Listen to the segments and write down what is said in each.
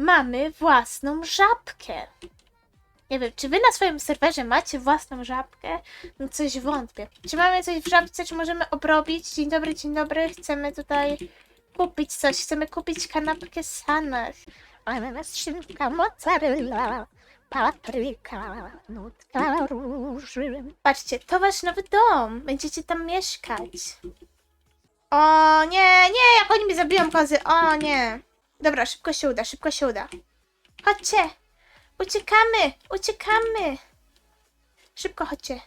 mamy własną żabkę. Nie wiem, czy wy na swoim serwerze macie własną żabkę? No coś wątpię. Czy mamy coś w żabce, czy możemy obrobić? Dzień dobry, dzień dobry. Chcemy tutaj kupić coś. Chcemy kupić kanapkę Sanach. Szynka, mozzarella, papryka, nutka róży. Patrzcie, to wasz nowy dom. Będziecie tam mieszkać. O nie, nie, jak oni mi zabiją kozy. O nie. Dobra, szybko się uda, szybko się uda. Chodźcie. Uciekamy, uciekamy. Szybko chodźcie.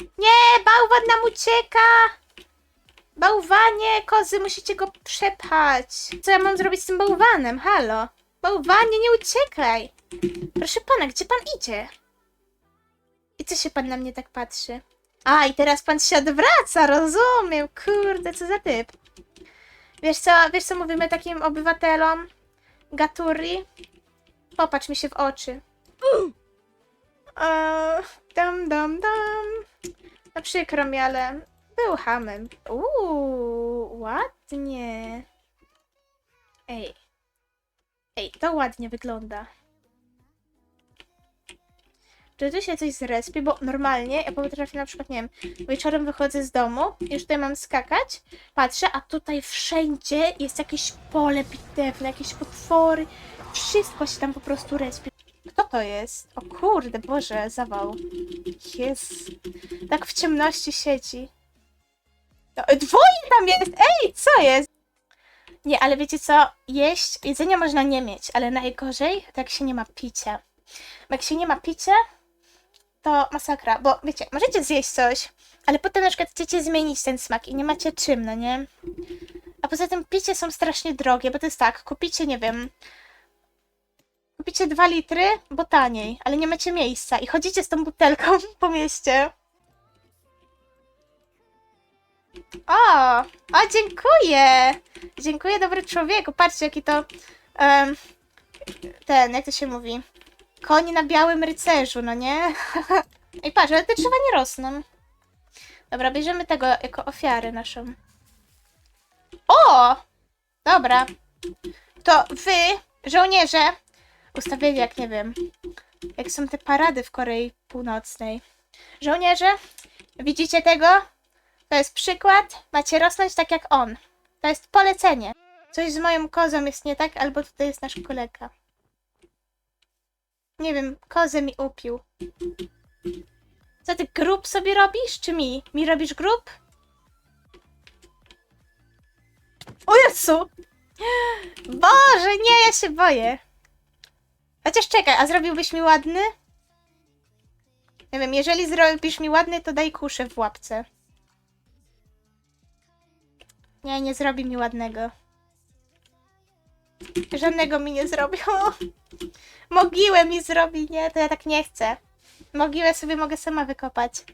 Nie, bałwan nam ucieka. Bałwanie, kozy, musicie go przepchać. Co ja mam zrobić z tym bałwanem? Halo. Bałwanie, nie uciekaj. Proszę pana, gdzie pan idzie? I co się pan na mnie tak patrzy? A, i teraz pan się odwraca, rozumiem. Kurde, co za typ. Wiesz co, wiesz co mówimy takim obywatelom? Gaturi? Popatrz mi się w oczy. Eee, dam, dam, dam. No przykro mi, ale był hamem. Uuu, ładnie. Ej. Ej, to ładnie wygląda. Czy tu się coś zrespie? Bo normalnie ja potrafię na przykład, nie wiem, wieczorem wychodzę z domu, już tutaj mam skakać, patrzę, a tutaj wszędzie jest jakieś pole bitewne, jakieś potwory. Wszystko się tam po prostu respie. Kto to jest? O kurde, Boże, zawał. Jest. Tak w ciemności siedzi. No, dwoje tam jest! Ej, co jest? Nie, ale wiecie co? Jeść, jedzenia można nie mieć, ale najgorzej, to jak się nie ma picia. Jak się nie ma picia, to masakra, bo wiecie, możecie zjeść coś, ale potem na przykład chcecie zmienić ten smak i nie macie czym, no nie? A poza tym picie są strasznie drogie, bo to jest tak, kupicie, nie wiem, kupicie dwa litry, bo taniej, ale nie macie miejsca i chodzicie z tą butelką po mieście. O, o, dziękuję! Dziękuję, dobry człowieku. Patrzcie, jaki to. em, ten, jak to się mówi? Koń na białym rycerzu, no nie? Ej, patrz, ale te drzewa nie rosną. Dobra, bierzemy tego jako ofiarę naszą. O! Dobra. To wy, żołnierze, ustawiali jak nie wiem, jak są te parady w Korei Północnej. Żołnierze, widzicie tego? To jest przykład. Macie rosnąć tak jak on. To jest polecenie. Coś z moją kozą jest nie tak, albo tutaj jest nasz kolega. Nie wiem, kozę mi upił. Co ty grób sobie robisz, czy mi? Mi robisz grób? O Jezu! Boże, nie, ja się boję. Chociaż czekaj, a zrobiłbyś mi ładny? Nie wiem, jeżeli zrobisz mi ładny, to daj kuszę w łapce. Nie, nie zrobi mi ładnego. Żadnego mi nie zrobił. Mogiłę mi zrobi, nie? To ja tak nie chcę. Mogiłę sobie mogę sama wykopać.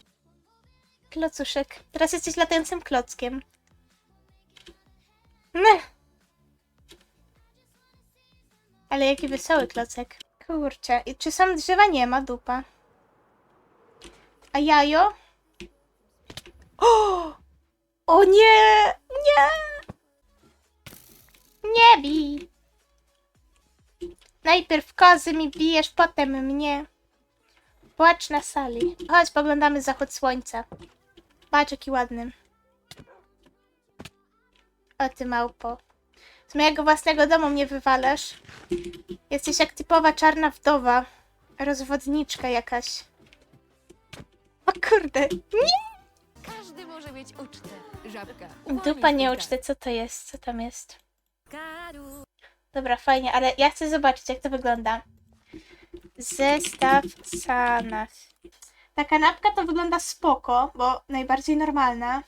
Klocuszek. Teraz jesteś latającym klockiem. Mech. Ale jaki wesoły klocek. Kurczę. I czy są drzewa? Nie ma, dupa. A jajo? O! O nie! Nie! Nie bij! Najpierw kozy mi bijesz, potem mnie. Płacz na sali. Chodź, poglądamy zachód słońca. Patrz, jaki ładny. O ty małpo. Z mojego własnego domu mnie wywalasz. Jesteś jak typowa czarna wdowa. Rozwodniczka jakaś. O kurde. Nie! Każdy może mieć ucztę. Żabka. Dupa nie ucztę, co to jest? Co tam jest? Dobra, fajnie, ale ja chcę zobaczyć, jak to wygląda. Zestaw sanach. Ta kanapka to wygląda spoko, bo najbardziej normalna.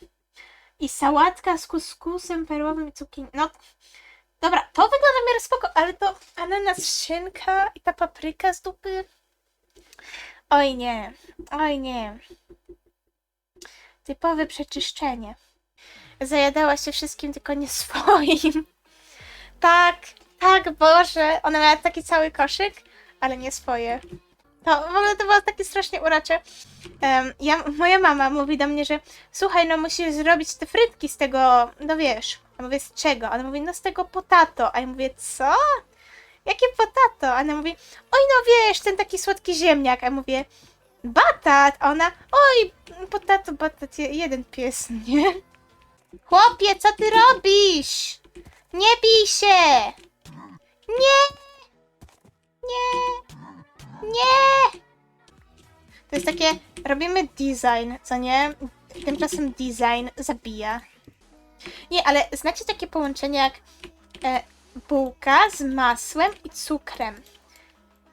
I sałatka z kuskusem perłowym i. No, dobra, to wygląda w miarę spoko, ale to ananas, szynka i ta papryka z dupy. Oj nie, oj nie. Typowe przeczyszczenie. Zajadała się wszystkim, tylko nie swoim. Tak, tak, Boże. Ona miała taki cały koszyk, ale nie swoje. To w ogóle to było takie strasznie urocze. Em, ja, moja mama mówi do mnie, że słuchaj, no musisz zrobić te frytki z tego, no wiesz, Ja mówię, z czego? Ona mówi, no z tego potato. A ja mówię, co? Jakie potato? A ona mówi, oj no wiesz, ten taki słodki ziemniak. A ja mówię, batat. A ona, oj, potato, batat, je- jeden pies, nie? Chłopie, co ty robisz? Nie bij się! Nie! Nie! Nie! To jest takie, robimy design, co nie? Tymczasem design zabija. Nie, ale znacie takie połączenie jak e, bułka z masłem i cukrem?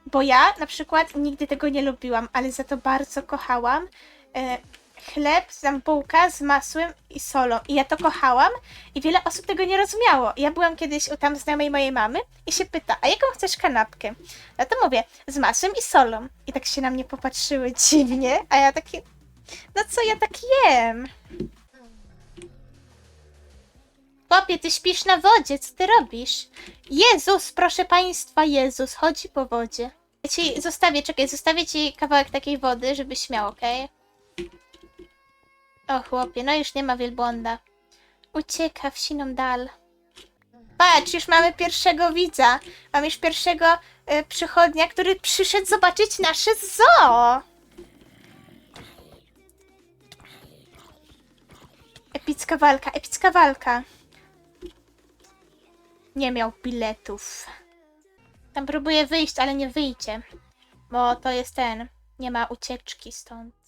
Bo ja na przykład nigdy tego nie lubiłam, ale za to bardzo kochałam. E, chleb, bułka z masłem i solą. I ja to kochałam i wiele osób tego nie rozumiało. Ja byłam kiedyś u tam znajomej mojej mamy i się pyta, a jaką chcesz kanapkę? Ja to mówię, z masłem i solą. I tak się na mnie popatrzyły dziwnie, a ja takie, no co ja tak jem? Chłopie, ty śpisz na wodzie, co ty robisz? Jezus, proszę państwa, Jezus, chodzi po wodzie. Ja ci zostawię, czekaj, zostawię ci kawałek takiej wody, żebyś miał, okej? O chłopie, no już nie ma wielbłąda. Ucieka w siną dal. Patrz, już mamy pierwszego widza. Mamy już pierwszego e, przychodnia, który przyszedł zobaczyć nasze zoo. Epicka walka, epicka walka. Nie miał biletów. Tam próbuje wyjść, ale nie wyjdzie. Bo to jest ten. Nie ma ucieczki stąd.